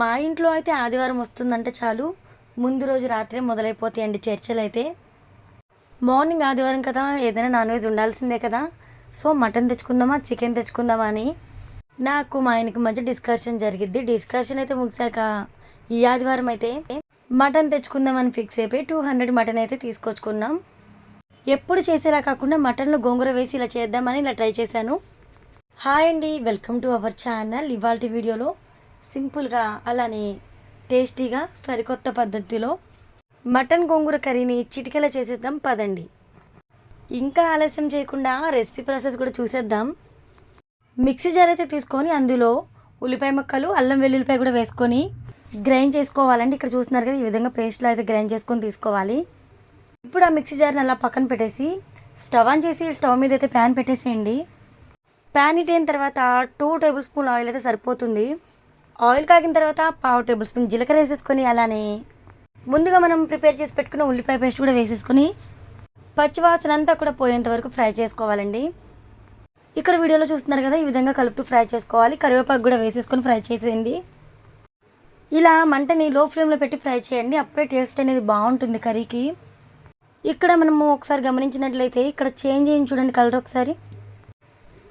మా ఇంట్లో అయితే ఆదివారం వస్తుందంటే చాలు. ముందు రోజు రాత్రే మొదలైపోతాయండి చర్చలు అయితే మార్నింగ్ ఆదివారం కదా ఏదైనా నాన్ వెజ్ ఉండాల్సిందే కదా. సో మటన్ తెచ్చుకుందామా చికెన్ తెచ్చుకుందామా అని. నాకు మా ఆయనకి మధ్య డిస్కషన్ జరిగిద్ది. డిస్కషన్ అయితే ముగిసాక ఈ ఆదివారం అయితే మటన్ తెచ్చుకుందామని ఫిక్స్ అయిపోయి టూ హండ్రెడ్ మటన్ అయితే తీసుకొచ్చుకున్నాం. ఎప్పుడు చేసేలా కాకుండా మటన్లో గోంగూర వేసి ఇలా చేద్దామని ఇలా ట్రై చేశాను. హాయ్ అండి వెల్కమ్ టు అవర్ ఛానల్. ఇవాళ వీడియోలో సింపుల్గా అలానే టేస్టీగా సరికొత్త పద్ధతిలో మటన్ గోంగూర కర్రీని చిటికెలా చేసేద్దాం పదండి. ఇంకా ఆలస్యం చేయకుండా రెసిపీ ప్రాసెస్ కూడా చూసేద్దాం. మిక్సీ జార్ అయితే తీసుకొని అందులో ఉల్లిపాయ ముక్కలు అల్లం వెల్లుల్లిపాయ కూడా వేసుకొని గ్రైండ్ చేసుకోవాలండి. ఇక్కడ చూస్తున్నారు కదా ఈ విధంగా పేస్ట్లో అయితే గ్రైండ్ చేసుకొని తీసుకోవాలి. ఇప్పుడు ఆ మిక్సీ జార్ని అలా పక్కన పెట్టేసి స్టవ్ ఆన్ చేసి స్టవ్ మీద అయితే ప్యాన్ పెట్టేసేయండి. ప్యాన్ హీట్ అయిన తర్వాత టూ టేబుల్ స్పూన్ ఆయిల్ అయితే సరిపోతుంది. ఆయిల్ కాగిన తర్వాత పావు టేబుల్ స్పూన్ జీలకర్ర వేసేసుకొని అలానే ముందుగా మనం ప్రిపేర్ చేసి పెట్టుకున్న ఉల్లిపాయ పేస్ట్ కూడా వేసేసుకొని పచ్చివాసన అంతా కూడా పోయేంత వరకు ఫ్రై చేసుకోవాలండి. ఇక్కడ వీడియోలో చూస్తున్నారు కదా ఈ విధంగా కలుపుతూ ఫ్రై చేసుకోవాలి. కరివేపాకు కూడా వేసేసుకొని ఫ్రై చేసేయండి. ఇలా మంటని లో ఫ్లేమ్లో పెట్టి ఫ్రై చేయండి. అప్పుడే టేస్ట్ అనేది బాగుంటుంది కర్రీకి. ఇక్కడ మనము ఒకసారి గమనించినట్లయితే ఇక్కడ చేంజ్ అయింది చూడండి కలర్ ఒకసారి.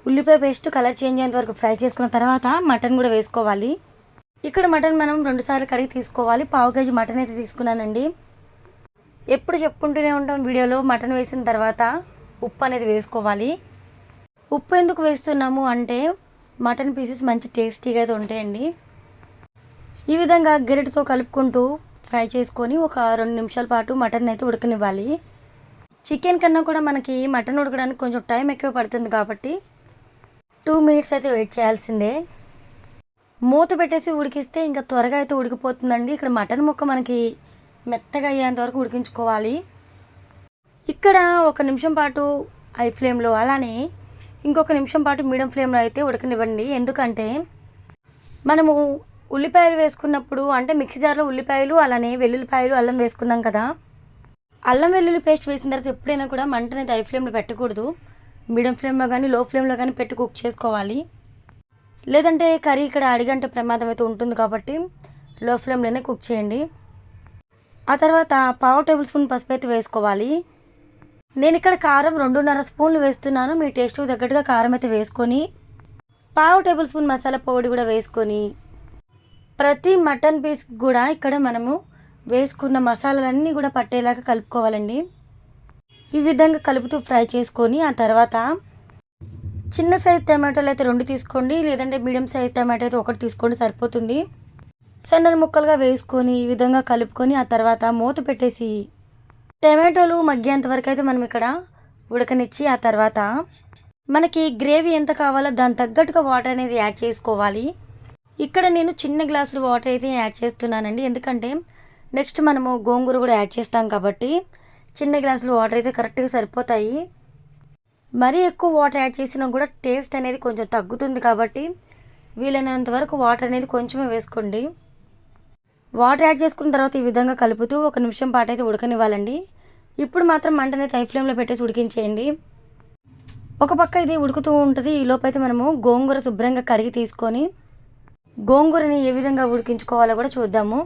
ఉల్లిపాయ పేస్ట్ కలర్ చేంజ్ అయ్యేంత వరకు ఫ్రై చేసుకున్న తర్వాత మటన్ కూడా వేసుకోవాలి. ఇక్కడ మటన్ మనం రెండుసార్లు కడిగి తీసుకోవాలి. పావు కేజీ మటన్ అయితే తీసుకున్నానండి. ఎప్పుడు చెప్పుకుంటూనే ఉంటాం వీడియోలో మటన్ వేసిన తర్వాత ఉప్పు అనేది వేసుకోవాలి. ఉప్పు ఎందుకు వేస్తున్నాము అంటే మటన్ పీసెస్ మంచి టేస్టీగా అయితే ఉంటాయండి. ఈ విధంగా గరిటతో కలుపుకుంటూ ఫ్రై చేసుకొని ఒక రెండు నిమిషాల పాటు మటన్ అయితే ఉడకనివ్వాలి. చికెన్ కన్నా కూడా మనకి మటన్ ఉడకడానికి కొంచెం టైం ఎక్కువ పడుతుంది కాబట్టి టూ మినిట్స్ అయితే వెయిట్ చేయాల్సిందే. మూత పెట్టేసి ఉడికిస్తే ఇంకా త్వరగా అయితే ఉడికిపోతుందండి. ఇక్కడ మటన్ ముక్క మనకి మెత్తగా అయ్యేంత వరకు ఉడికించుకోవాలి. ఇక్కడ ఒక నిమిషం పాటు హై ఫ్లేమ్లో అలానే ఇంకొక నిమిషం పాటు మీడియం ఫ్లేమ్లో అయితే ఉడకనివ్వండి. ఎందుకంటే మనము ఉల్లిపాయలు వేసుకున్నప్పుడు అంటే మిక్సీ జార్లో ఉల్లిపాయలు అలానే వెల్లుల్లిపాయలు అల్లం వేసుకున్నాం కదా. అల్లం వెల్లుల్లి పేస్ట్ వేసిన తర్వాత ఎప్పుడైనా కూడా మంటనైతే హై ఫ్లేమ్లో పెట్టకూడదు. మీడియం ఫ్లేమ్లో కానీ లో ఫ్లేమ్లో కానీ పెట్టి కుక్ చేసుకోవాలి. లేదంటే కర్రీ ఇక్కడ అడిగంటే ప్రమాదం అయితే ఉంటుంది కాబట్టి లో ఫ్లేమ్లోనే కుక్ చేయండి. ఆ తర్వాత పావు టేబుల్ స్పూన్ పసుపు అయితే వేసుకోవాలి. నేను ఇక్కడ కారం రెండున్నర స్పూన్లు వేస్తున్నాను. మీ టేస్ట్కి తగ్గట్టుగా కారం అయితే వేసుకొని పావు టేబుల్ స్పూన్ మసాలా పొడి కూడా వేసుకొని ప్రతి మటన్ పీస్ కూడా ఇక్కడ మనము వేసుకున్న మసాలాలన్నీ కూడా పట్టేలాగా కలుపుకోవాలండి. ఈ విధంగా కలుపుతూ ఫ్రై చేసుకొని ఆ తర్వాత చిన్న సైజ్ టమాటోలు అయితే రెండు తీసుకోండి లేదంటే మీడియం సైజ్ టమాటో అయితే ఒకటి తీసుకోండి సరిపోతుంది. సన్నని ముక్కలుగా వేసుకొని ఈ విధంగా కలుపుకొని ఆ తర్వాత మూత పెట్టేసి టమాటోలు మగ్గేంత వరకు అయితే మనం ఇక్కడ ఉడకనిచ్చి ఆ తర్వాత మనకి గ్రేవీ ఎంత కావాలో దాని తగ్గట్టుగా వాటర్ అనేది యాడ్ చేసుకోవాలి. ఇక్కడ నేను చిన్న గ్లాసులు వాటర్ అయితే యాడ్ చేస్తున్నానండి. ఎందుకంటే నెక్స్ట్ మనము గోంగూర కూడా యాడ్ చేస్తాం కాబట్టి చిన్న గ్లాసులు వాటర్ అయితే కరెక్ట్గా సరిపోతాయి. మరీ ఎక్కువ వాటర్ యాడ్ చేసినా కూడా టేస్ట్ అనేది కొంచెం తగ్గుతుంది కాబట్టి వీలైనంత వరకు వాటర్ అనేది కొంచెమే వేసుకోండి. వాటర్ యాడ్ చేసుకున్న తర్వాత ఈ విధంగా కలుపుతూ ఒక నిమిషం పాటు అయితే ఉడకనివ్వాలండి. ఇప్పుడు మాత్రం మంటని హై ఫ్లేమ్లో పెట్టేసి ఉడికించేయండి. ఒక పక్క ఇది ఉడుకుతూ ఉంటుంది ఈ లోపైతే మనము గోంగూర శుభ్రంగా కడిగి తీసుకొని గోంగూరని ఏ విధంగా ఉడికించుకోవాలో కూడా చూద్దాము.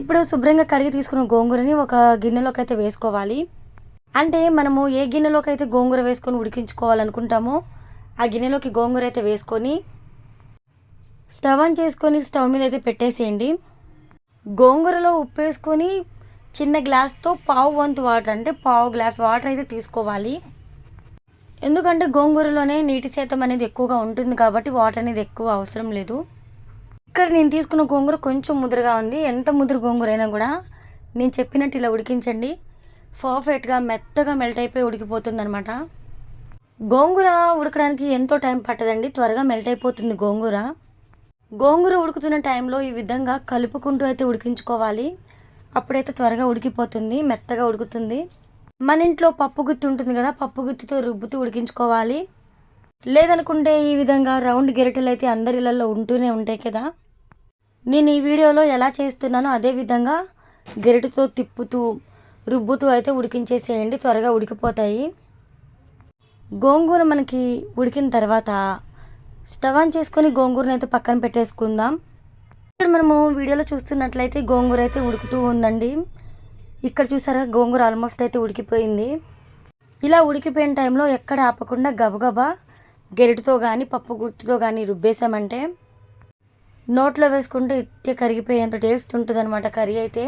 ఇప్పుడు శుభ్రంగా కడిగి తీసుకున్న గోంగూరని ఒక గిన్నెలోకి అయితే వేసుకోవాలి. అంటే మనము ఏ గిన్నెలోకి అయితే గోంగూర వేసుకొని ఉడికించుకోవాలనుకుంటామో ఆ గిన్నెలోకి గోంగూర అయితే వేసుకొని స్టవ్ ఆన్ చేసుకొని స్టవ్ మీద అయితే పెట్టేసేయండి. గోంగూరలో ఉప్పు వేసుకొని చిన్న గ్లాస్తో పావు వంతు వాటర్ అంటే పావు గ్లాస్ వాటర్ అయితే తీసుకోవాలి. ఎందుకంటే గోంగూరలోనే నీటి శాతం అనేది ఎక్కువగా ఉంటుంది కాబట్టి వాటర్ అనేది ఎక్కువ అవసరం లేదు. ఇక్కడ నేను తీసుకున్న గోంగూర కొంచెం ముదురుగా ఉంది. ఎంత ముదురు గోంగూర అయినా కూడా నేను చెప్పినట్టు ఇలా ఉడికించండి. పర్ఫెక్ట్గా మెత్తగా మెల్ట్ అయిపోయి ఉడికిపోతుంది అనమాట గోంగూర ఉడకడానికి ఎంతో టైం పట్టదండి. త్వరగా మెల్ట్ అయిపోతుంది గోంగూర. గోంగూర ఉడుకుతున్న టైంలో ఈ విధంగా కలుపుకుంటూ అయితే ఉడికించుకోవాలి. అప్పుడైతే త్వరగా ఉడికిపోతుంది మెత్తగా ఉడుకుతుంది. మన ఇంట్లో పప్పు గుత్తి ఉంటుంది కదా పప్పు గుత్తితో రుబ్బుతూ ఉడికించుకోవాలి. లేదనుకుంటే ఈ విధంగా రౌండ్ గెరిటలు అయితే అందరి ఇళ్ళల్లో ఉంటూనే ఉంటాయి కదా. నేను ఈ వీడియోలో ఎలా చేస్తున్నానో అదే విధంగా గెరిటతో తిప్పుతూ రుబ్బుతూ అయితే ఉడికించేసేయండి త్వరగా ఉడికిపోతాయి. గోంగూర మనకి ఉడికిన తర్వాత స్టవ్ ఆన్ చేసుకొని గోంగూరని అయితే పక్కన పెట్టేసుకుందాం. ఇక్కడ మనము వీడియోలో చూస్తున్నట్లయితే గోంగూర అయితే ఉడుకుతూ ఉందండి. ఇక్కడ చూసారా గోంగూర ఆల్మోస్ట్ అయితే ఉడికిపోయింది. ఇలా ఉడికిపోయిన టైంలో ఎక్కడ ఆపకుండా గబగబా గెరిటితో కానీ పప్పు గుర్తుతో కానీ రుబ్బేసామంటే నోట్లో వేసుకుంటే ఇట్టే కరిగిపోయేంత టేస్ట్ ఉంటుంది అనమాట కర్రీ అయితే.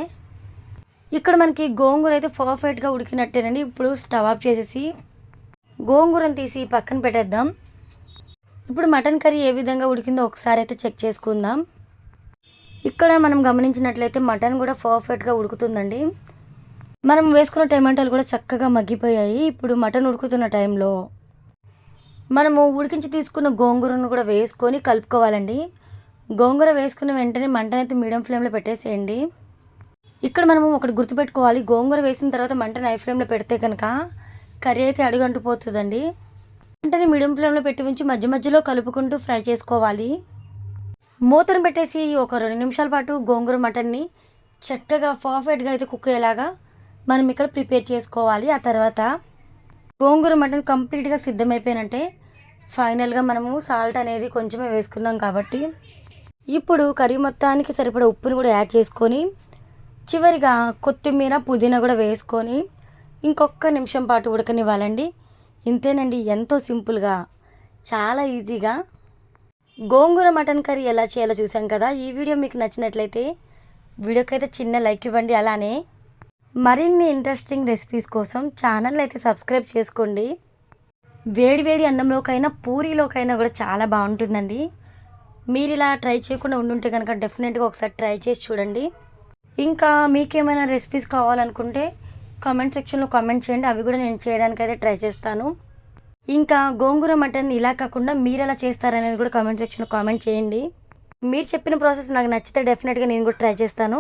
ఇక్కడ మనకి గోంగూర అయితే పర్ఫెక్ట్గా ఉడికినట్టేనండి. ఇప్పుడు స్టవ్ ఆఫ్ చేసేసి గోంగూరను తీసి పక్కన పెట్టేద్దాం. ఇప్పుడు మటన్ కర్రీ ఏ విధంగా ఉడికిందో ఒకసారి అయితే చెక్ చేసుకుందాం. ఇక్కడ మనం గమనించినట్లయితే మటన్ కూడా పర్ఫెక్ట్గా ఉడుకుతుందండి. మనం వేసుకున్న టమాటాలు కూడా చక్కగా మగ్గిపోయాయి. ఇప్పుడు మటన్ ఉడుకుతున్న టైంలో మనము ఉడికించి తీసుకున్న గోంగూరను కూడా వేసుకొని కలుపుకోవాలండి. గోంగూర వేసుకున్న వెంటనే మంటనైతే మీడియం ఫ్లేమ్లో పెట్టేసేయండి. ఇక్కడ మనము ఒకటి గుర్తుపెట్టుకోవాలి. గోంగూర వేసిన తర్వాత మంటని హై ఫ్లేమ్లో పెడితే కనుక కర్రీ అయితే అడుగంటుపోతుందండి మంటని మీడియం ఫ్లేమ్లో పెట్టి ఉంచి మధ్య మధ్యలో కలుపుకుంటూ ఫ్రై చేసుకోవాలి. మూతను పెట్టేసి ఒక రెండు నిమిషాల పాటు గోంగూర మటన్ని చక్కగా పర్ఫెక్ట్గా అయితే కుక్ అయ్యేలాగా మనం ఇక్కడ ప్రిపేర్ చేసుకోవాలి. ఆ తర్వాత గోంగూర మటన్ కంప్లీట్గా సిద్ధమైపోయినంటే ఫైనల్గా మనము సాల్ట్ అనేది కొంచెమే వేసుకున్నాం కాబట్టి ఇప్పుడు కర్రీ మొత్తానికి సరిపడే ఉప్పును కూడా యాడ్ చేసుకొని చివరిగా కొత్తిమీర పుదీనా కూడా వేసుకొని ఇంకొక నిమిషం పాటు ఉడకనివ్వాలండి. ఇంతేనండి ఎంతో సింపుల్గా చాలా ఈజీగా. గోంగూర మటన్ కర్రీ ఎలా చేయాలో చూసాం కదా. ఈ వీడియో మీకు నచ్చినట్లయితే వీడియోకి అయితే చిన్న లైక్ ఇవ్వండి. అలానే మరిన్ని ఇంట్రెస్టింగ్ రెసిపీస్ కోసం ఛానల్ అయితే సబ్స్క్రైబ్ చేసుకోండి. వేడి వేడి అన్నంలోకైనా పూరీలోకైనా కూడా చాలా బాగుంటుందండి. మీరు ఇలా ట్రై చేయకుండా ఉండుంటే కనుక డెఫినెట్గా ఒకసారి ట్రై చేసి చూడండి. ఇంకా మీకేమైనా రెసిపీస్ కావాలనుకుంటే కామెంట్ సెక్షన్లో కామెంట్ చేయండి. అవి కూడా నేను చేయడానికి అయితే ట్రై చేస్తాను. ఇంకా గోంగూర మటన్ ఇలా కాకుండా మీరు ఎలా చేస్తారనేది కూడా కామెంట్ సెక్షన్లో కామెంట్ చేయండి. మీరు చెప్పిన ప్రాసెస్ నాకు నచ్చితే డెఫినెట్గా నేను కూడా ట్రై చేస్తాను.